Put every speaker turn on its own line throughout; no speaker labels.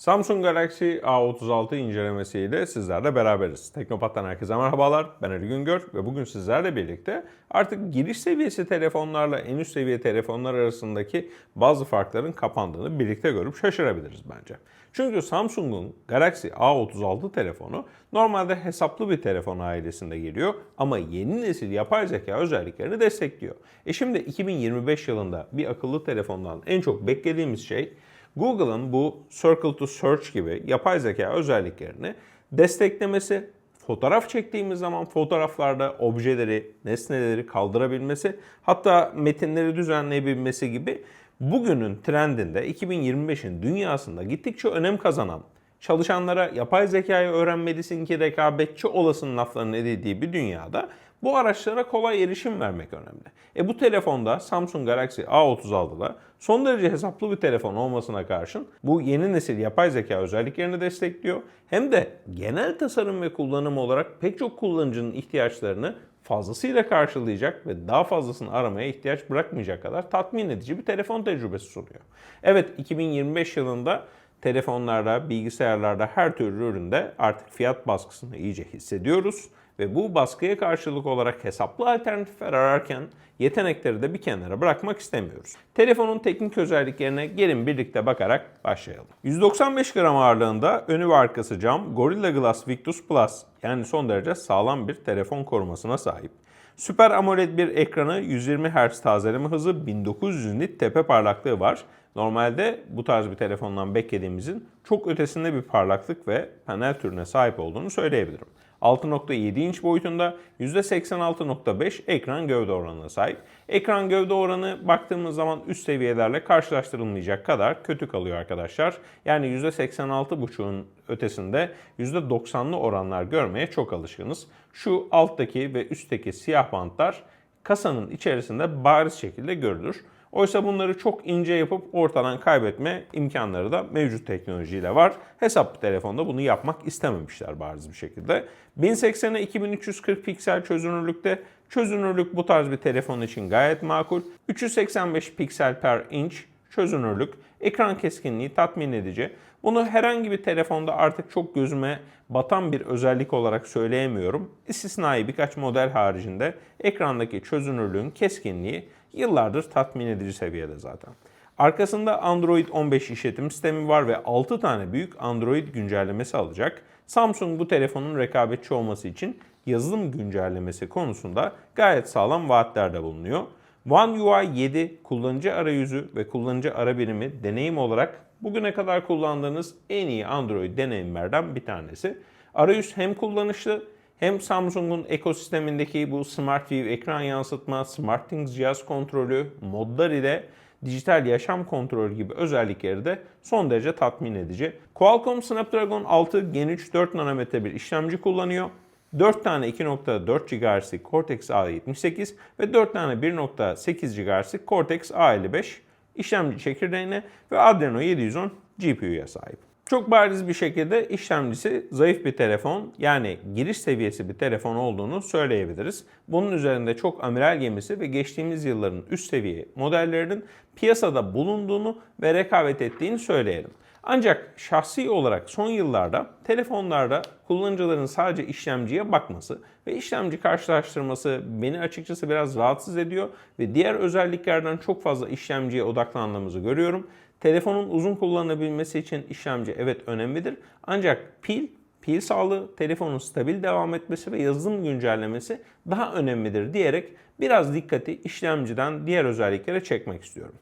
Samsung Galaxy A36 incelemesiyle sizlerle beraberiz. Teknopat'tan herkese merhabalar. Ben Ali Güngör ve bugün sizlerle birlikte artık giriş seviyesi telefonlarla en üst seviye telefonlar arasındaki bazı farkların kapandığını birlikte görüp şaşırabiliriz bence. Çünkü Samsung'un Galaxy A36 telefonu normalde hesaplı bir telefon ailesinde geliyor ama yeni nesil yapay zeka özelliklerini destekliyor. E şimdi 2025 yılında bir akıllı telefondan en çok beklediğimiz şey Google'ın bu Circle to Search gibi yapay zeka özelliklerini desteklemesi, fotoğraf çektiğimiz zaman fotoğraflarda objeleri, nesneleri kaldırabilmesi, hatta metinleri düzenleyebilmesi gibi bugünün trendinde 2025'in dünyasında gittikçe önem kazanan çalışanlara yapay zekayı öğrenmelisin ki rekabetçi olasın laflarının edildiği bir dünyada bu araçlara kolay erişim vermek önemli. E bu telefonda Samsung Galaxy A36'da son derece hesaplı bir telefon olmasına karşın bu yeni nesil yapay zeka özelliklerini destekliyor. Hem de genel tasarım ve kullanım olarak pek çok kullanıcının ihtiyaçlarını fazlasıyla karşılayacak ve daha fazlasını aramaya ihtiyaç bırakmayacak kadar tatmin edici bir telefon tecrübesi sunuyor. Evet 2025 yılında telefonlarda, bilgisayarlarda her türlü üründe artık fiyat baskısını iyice hissediyoruz ve bu baskıya karşılık olarak hesaplı alternatifler ararken yetenekleri de bir kenara bırakmak istemiyoruz. Telefonun teknik özelliklerine gelin birlikte bakarak başlayalım. 195 gram ağırlığında önü ve arkası cam Gorilla Glass Victus Plus yani son derece sağlam bir telefon korumasına sahip. Süper AMOLED bir ekranı 120 Hz tazeleme hızı 1900 nit tepe parlaklığı var. Normalde bu tarz bir telefondan beklediğimizin çok ötesinde bir parlaklık ve panel türüne sahip olduğunu söyleyebilirim. 6.7 inç boyutunda %86.5 ekran gövde oranına sahip. Ekran gövde oranı baktığımız zaman üst seviyelerle karşılaştırılmayacak kadar kötü kalıyor arkadaşlar. Yani %86.5'un ötesinde %90'lı oranlar görmeye çok alışkınız. Şu alttaki ve üstteki siyah bantlar kasanın içerisinde bariz şekilde görülür. Oysa bunları çok ince yapıp ortadan kaybetme imkanları da mevcut teknolojiyle var. Hesaplı telefonda bunu yapmak istememişler bariz bir şekilde. 1080'e 2340 piksel çözünürlükte çözünürlük bu tarz bir telefon için gayet makul. 385 piksel per inç çözünürlük, ekran keskinliği tatmin edici. Bunu herhangi bir telefonda artık çok gözüme batan bir özellik olarak söyleyemiyorum. İstisnai birkaç model haricinde ekrandaki çözünürlüğün keskinliği yıllardır tatmin edici seviyede zaten. Arkasında Android 15 işletim sistemi var ve 6 tane büyük Android güncellemesi alacak. Samsung bu telefonun rekabetçi olması için yazılım güncellemesi konusunda gayet sağlam vaatlerde bulunuyor. One UI 7 kullanıcı arayüzü ve kullanıcı ara birimi deneyim olarak bugüne kadar kullandığınız en iyi Android deneyimlerden bir tanesi. Arayüz hem kullanışlı hem Samsung'un ekosistemindeki bu Smart View ekran yansıtma, SmartThings cihaz kontrolü, modlar ile dijital yaşam kontrolü gibi özellikleri de son derece tatmin edici. Qualcomm Snapdragon 6 Gen 3 4 nanometre bir işlemci kullanıyor. 4 tane 2.4 GHz'lik Cortex A78 ve 4 tane 1.8 GHz'lik Cortex A55 işlemci çekirdeğine ve Adreno 710 GPU'ya sahip. Çok bariz bir şekilde işlemcisi zayıf bir telefon yani giriş seviyesi bir telefon olduğunu söyleyebiliriz. Bunun üzerinde çok amiral gemisi ve geçtiğimiz yılların üst seviye modellerinin piyasada bulunduğunu ve rekabet ettiğini söyleyelim. Ancak şahsi olarak son yıllarda telefonlarda kullanıcıların sadece işlemciye bakması ve işlemci karşılaştırması beni açıkçası biraz rahatsız ediyor ve diğer özelliklerden çok fazla işlemciye odaklandığımızı görüyorum. Telefonun uzun kullanılabilmesi için işlemci evet önemlidir. Ancak pil, pil sağlığı, telefonun stabil devam etmesi ve yazılım güncellemesi daha önemlidir diyerek biraz dikkati işlemciden diğer özelliklere çekmek istiyorum.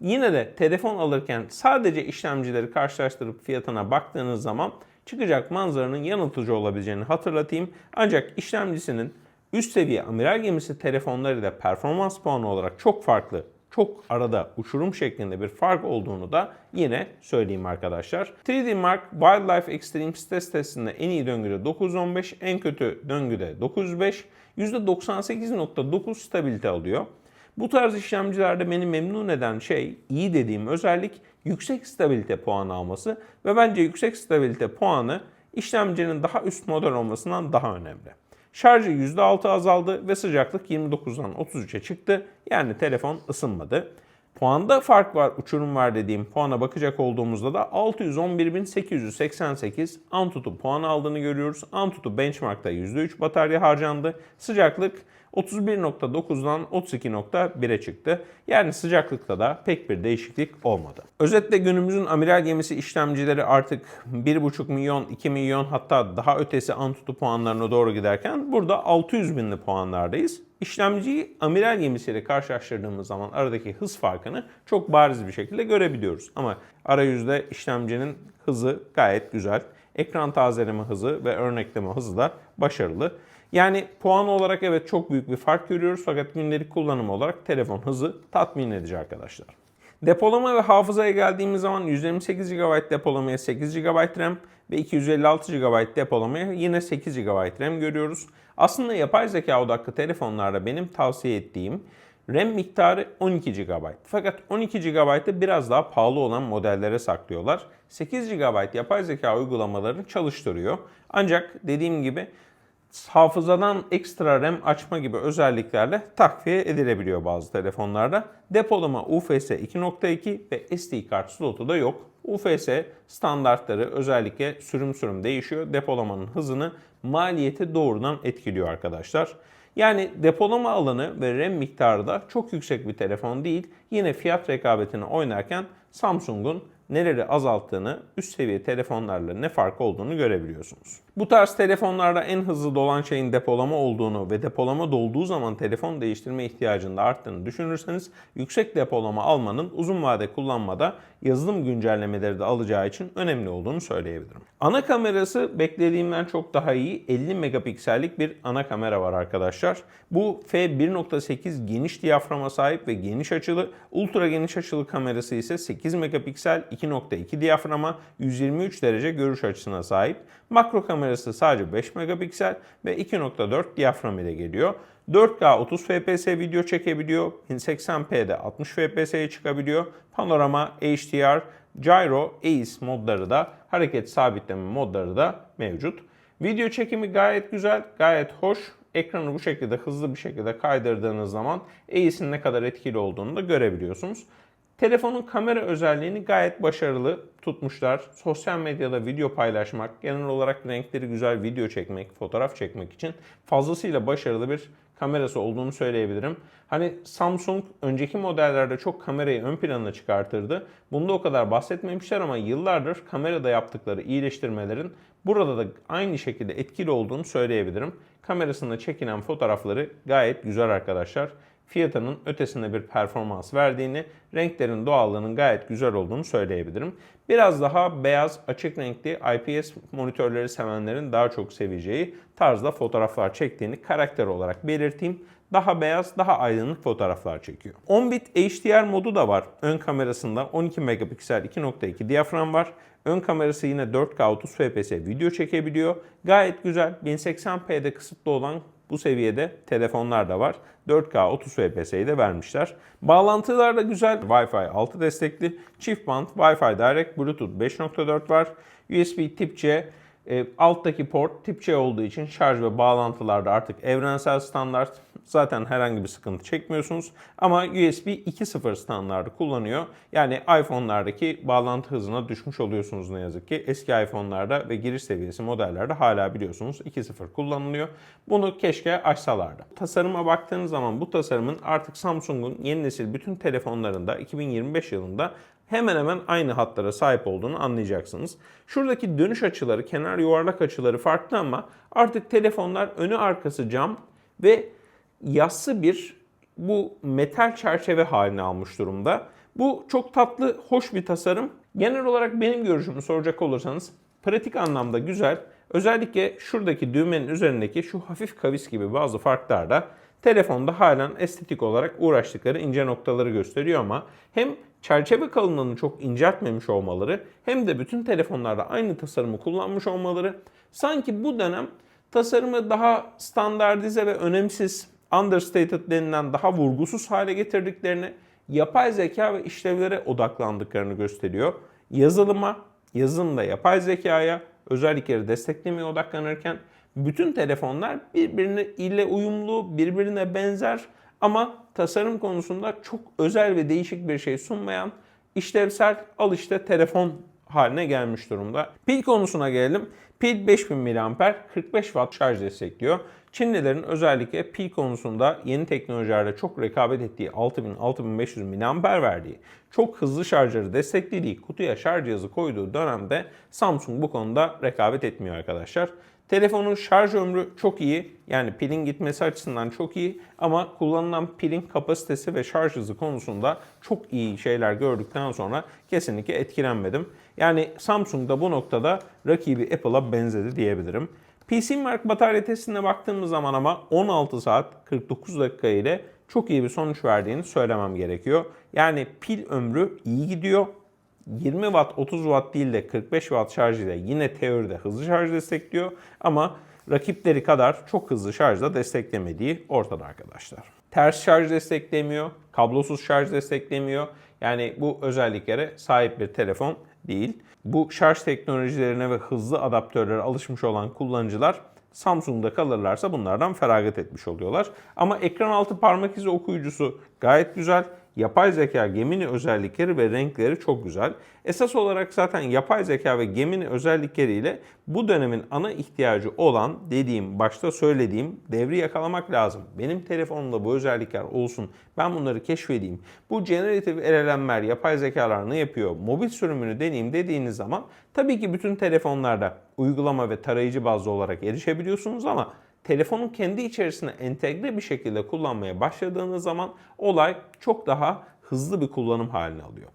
Yine de telefon alırken sadece işlemcileri karşılaştırıp fiyatına baktığınız zaman çıkacak manzaranın yanıltıcı olabileceğini hatırlatayım. Ancak işlemcisinin üst seviye amiral gemisi telefonlarıyla performans puanı olarak çok farklı çok arada uçurum şeklinde bir fark olduğunu da yine söyleyeyim arkadaşlar. 3D Mark Wildlife Extreme Stress testinde en iyi döngüde 9.15, en kötü döngüde 9.5, %98.9 stabilite alıyor. Bu tarz işlemcilerde beni memnun eden şey, iyi dediğim özellik yüksek stabilite puanı alması ve bence yüksek stabilite puanı işlemcinin daha üst model olmasından daha önemli. Şarjı %6 azaldı ve sıcaklık 29'dan 33'e çıktı. Yani telefon ısınmadı. Puanda fark var, uçurum var dediğim puana bakacak olduğumuzda da 611.888 Antutu puan aldığını görüyoruz. Antutu benchmarkta %3 batarya harcandı. Sıcaklık 31.9'dan 32.1'e çıktı. Yani sıcaklıkta da pek bir değişiklik olmadı. Özetle günümüzün amiral gemisi işlemcileri artık 1.5 milyon, 2 milyon hatta daha ötesi Antutu puanlarına doğru giderken burada 600 binli puanlardayız. İşlemciyi amiral gemisiyle karşılaştırdığımız zaman aradaki hız farkını çok bariz bir şekilde görebiliyoruz. Ama arayüzde işlemcinin hızı gayet güzel. Ekran tazeleme hızı ve örnekleme hızı da başarılı. Yani puan olarak evet çok büyük bir fark görüyoruz fakat gündelik kullanım olarak telefon hızı tatmin edici arkadaşlar. Depolama ve hafızaya geldiğimiz zaman 128 GB depolamaya 8 GB RAM ve 256 GB depolamaya yine 8 GB RAM görüyoruz. Aslında yapay zeka odaklı telefonlarda benim tavsiye ettiğim RAM miktarı 12 GB. Fakat 12 GB'ı biraz daha pahalı olan modellere saklıyorlar. 8 GB yapay zeka uygulamalarını çalıştırıyor. Ancak dediğim gibi hafızadan ekstra RAM açma gibi özelliklerle takviye edilebiliyor bazı telefonlarda. Depolama UFS 2.2 ve SD kart slotu da yok. UFS standartları özellikle sürüm sürüm değişiyor. Depolamanın hızını maliyeti doğrudan etkiliyor arkadaşlar. Yani depolama alanı ve RAM miktarı da çok yüksek bir telefon değil. Yine fiyat rekabetini oynarken Samsung'un neleri azalttığını üst seviye telefonlarla ne fark olduğunu görebiliyorsunuz. Bu tarz telefonlarda en hızlı dolan şeyin depolama olduğunu ve depolama dolduğu zaman telefon değiştirme ihtiyacının da arttığını düşünürseniz yüksek depolama almanın uzun vade kullanmada yazılım güncellemeleri de alacağı için önemli olduğunu söyleyebilirim. Ana kamerası beklediğimden çok daha iyi 50 megapiksellik bir ana kamera var arkadaşlar. Bu f1.8 geniş diyaframa sahip ve geniş açılı. Ultra geniş açılı kamerası ise 8 megapiksel 2.2 diyaframa 123 derece görüş açısına sahip. Makro kamerası sadece 5 megapiksel ve 2.4 diyafram ile geliyor. 4K 30 fps video çekebiliyor. 1080p'de 60 fps'ye çıkabiliyor. Panorama, HDR, Gyro, ACE modları da hareket sabitleme modları da mevcut. Video çekimi gayet güzel, gayet hoş. Ekranı bu şekilde hızlı bir şekilde kaydırdığınız zaman ACE'in ne kadar etkili olduğunu da görebiliyorsunuz. Telefonun kamera özelliğini gayet başarılı tutmuşlar. Sosyal medyada video paylaşmak, genel olarak renkleri güzel video çekmek, fotoğraf çekmek için fazlasıyla başarılı bir kamerası olduğunu söyleyebilirim. Hani Samsung önceki modellerde çok kamerayı ön plana çıkartırdı. Bunda o kadar bahsetmemişler ama yıllardır kamerada yaptıkları iyileştirmelerin burada da aynı şekilde etkili olduğunu söyleyebilirim. Kamerasında çekilen fotoğrafları gayet güzel arkadaşlar fiyatının ötesinde bir performans verdiğini, renklerin doğallığının gayet güzel olduğunu söyleyebilirim. Biraz daha beyaz, açık renkli IPS monitörleri sevenlerin daha çok seveceği tarzda fotoğraflar çektiğini karakter olarak belirteyim. Daha beyaz, daha aydınlık fotoğraflar çekiyor. 10 bit HDR modu da var. Ön kamerasında 12 megapiksel 2.2 diyafram var. Ön kamerası yine 4K 30 fps video çekebiliyor. Gayet güzel. 1080p'de kısıtlı olan bu seviyede telefonlar da var. 4K 30 FPS'yi de vermişler. Bağlantılar da güzel. Wi-Fi 6 destekli. Çift band Wi-Fi Direct Bluetooth 5.4 var. USB tip C e, alttaki port tip C olduğu için şarj ve bağlantılarda artık evrensel standart. Zaten herhangi bir sıkıntı çekmiyorsunuz. Ama USB 2.0 standartı kullanıyor. Yani iPhone'lardaki bağlantı hızına düşmüş oluyorsunuz ne yazık ki. Eski iPhone'larda ve giriş seviyesi modellerde hala biliyorsunuz 2.0 kullanılıyor. Bunu keşke açsalardı. Tasarıma baktığınız zaman bu tasarımın artık Samsung'un yeni nesil bütün telefonlarında 2025 yılında hemen hemen aynı hatlara sahip olduğunu anlayacaksınız. Şuradaki dönüş açıları, kenar yuvarlak açıları farklı ama artık telefonlar önü arkası cam ve yassı bir bu metal çerçeve haline almış durumda. Bu çok tatlı, hoş bir tasarım. Genel olarak benim görüşümü soracak olursanız pratik anlamda güzel. Özellikle şuradaki düğmenin üzerindeki şu hafif kavis gibi bazı farklar da telefonda halen estetik olarak uğraştıkları ince noktaları gösteriyor ama hem çerçeve kalınlığını çok inceltmemiş olmaları hem de bütün telefonlarda aynı tasarımı kullanmış olmaları sanki bu dönem tasarımı daha standartize ve önemsiz understated denilen daha vurgusuz hale getirdiklerini, yapay zeka ve işlevlere odaklandıklarını gösteriyor. Yazılıma, yazılımda yapay zekaya özellikleri desteklemeye odaklanırken bütün telefonlar birbirine ile uyumlu, birbirine benzer Ama tasarım konusunda çok özel ve değişik bir şey sunmayan işlevsel al işte telefon haline gelmiş durumda. Pil konusuna gelelim. Pil 5000 mAh 45 Watt şarj destekliyor. Çinlilerin özellikle pil konusunda yeni teknolojilerde çok rekabet ettiği 6000-6500 mAh verdiği, çok hızlı şarjları desteklediği kutuya şarj cihazı koyduğu dönemde Samsung bu konuda rekabet etmiyor arkadaşlar. Telefonun şarj ömrü çok iyi. Yani pilin gitmesi açısından çok iyi ama kullanılan pilin kapasitesi ve şarj hızı konusunda çok iyi şeyler gördükten sonra kesinlikle etkilenmedim. Yani Samsung da bu noktada rakibi Apple'a benzedi diyebilirim. PC Mark batarya testine baktığımız zaman ama 16 saat 49 dakika ile çok iyi bir sonuç verdiğini söylemem gerekiyor. Yani pil ömrü iyi gidiyor. 20 watt 30 watt değil de 45 watt şarj ile yine teoride hızlı şarj destekliyor ama rakipleri kadar çok hızlı şarjda desteklemediği ortada arkadaşlar. Ters şarj desteklemiyor, kablosuz şarj desteklemiyor. Yani bu özelliklere sahip bir telefon değil. Bu şarj teknolojilerine ve hızlı adaptörlere alışmış olan kullanıcılar Samsung'da kalırlarsa bunlardan feragat etmiş oluyorlar. Ama ekran altı parmak izi okuyucusu gayet güzel. Yapay zeka Gemini özellikleri ve renkleri çok güzel. Esas olarak zaten yapay zeka ve Gemini özellikleriyle bu dönemin ana ihtiyacı olan dediğim, başta söylediğim devri yakalamak lazım. Benim telefonumda bu özellikler olsun. Ben bunları keşfedeyim. Bu generatif LLM'ler, yapay zekalar ne yapıyor? Mobil sürümünü deneyeyim dediğiniz zaman tabii ki bütün telefonlarda uygulama ve tarayıcı bazlı olarak erişebiliyorsunuz ama telefonun kendi içerisine entegre bir şekilde kullanmaya başladığınız zaman olay çok daha hızlı bir kullanım haline alıyor.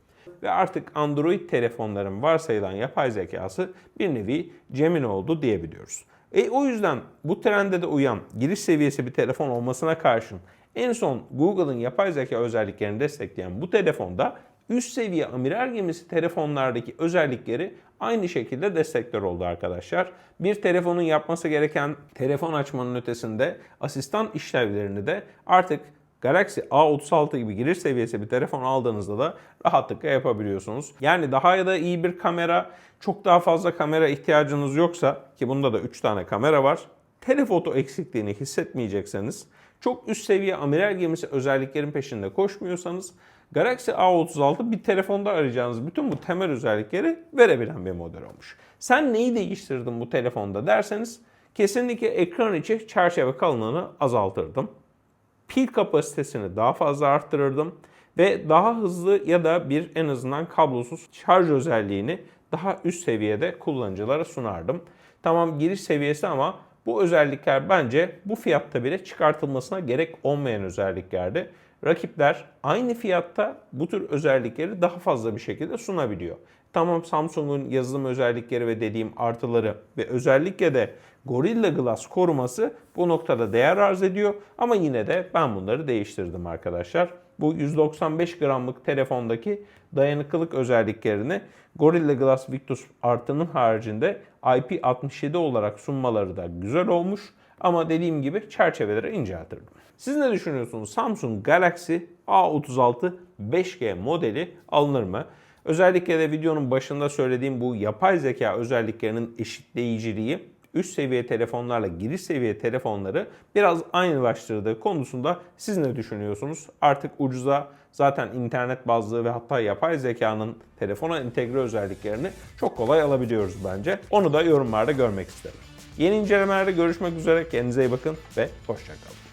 Ve artık Android telefonların varsayılan yapay zekası bir nevi Gemini oldu diyebiliyoruz. E, o yüzden bu trende de uyan giriş seviyesi bir telefon olmasına karşın en son Google'ın yapay zeka özelliklerini destekleyen bu telefonda üst seviye amiral gemisi telefonlardaki özellikleri aynı şekilde destekler oldu arkadaşlar. Bir telefonun yapması gereken telefon açmanın ötesinde asistan işlevlerini de artık Galaxy A36 gibi giriş seviyesi bir telefon aldığınızda da rahatlıkla yapabiliyorsunuz. Yani daha ya da iyi bir kamera, çok daha fazla kamera ihtiyacınız yoksa ki bunda da 3 tane kamera var. Telefoto eksikliğini hissetmeyecekseniz, çok üst seviye amiral gemisi özelliklerin peşinde koşmuyorsanız Galaxy A36 bir telefonda arayacağınız bütün bu temel özellikleri verebilen bir model olmuş. Sen neyi değiştirdin bu telefonda derseniz kesinlikle ekran içi çerçeve kalınlığını azaltırdım. Pil kapasitesini daha fazla arttırırdım ve daha hızlı ya da bir en azından kablosuz şarj özelliğini daha üst seviyede kullanıcılara sunardım. Tamam giriş seviyesi ama bu özellikler bence bu fiyatta bile çıkartılmasına gerek olmayan özelliklerdi rakipler aynı fiyatta bu tür özellikleri daha fazla bir şekilde sunabiliyor. Tamam Samsung'un yazılım özellikleri ve dediğim artıları ve özellikle de Gorilla Glass koruması bu noktada değer arz ediyor ama yine de ben bunları değiştirdim arkadaşlar. Bu 195 gramlık telefondaki dayanıklılık özelliklerini Gorilla Glass Victus Art'ının haricinde IP67 olarak sunmaları da güzel olmuş. Ama dediğim gibi çerçeveleri inceltirdim. Siz ne düşünüyorsunuz? Samsung Galaxy A36 5G modeli alınır mı? Özellikle de videonun başında söylediğim bu yapay zeka özelliklerinin eşitleyiciliği üst seviye telefonlarla giriş seviye telefonları biraz aynılaştırdığı konusunda siz ne düşünüyorsunuz? Artık ucuza zaten internet bazlı ve hatta yapay zekanın telefona entegre özelliklerini çok kolay alabiliyoruz bence. Onu da yorumlarda görmek isterim. Yeni incelemelerde görüşmek üzere. Kendinize iyi bakın ve hoşçakalın.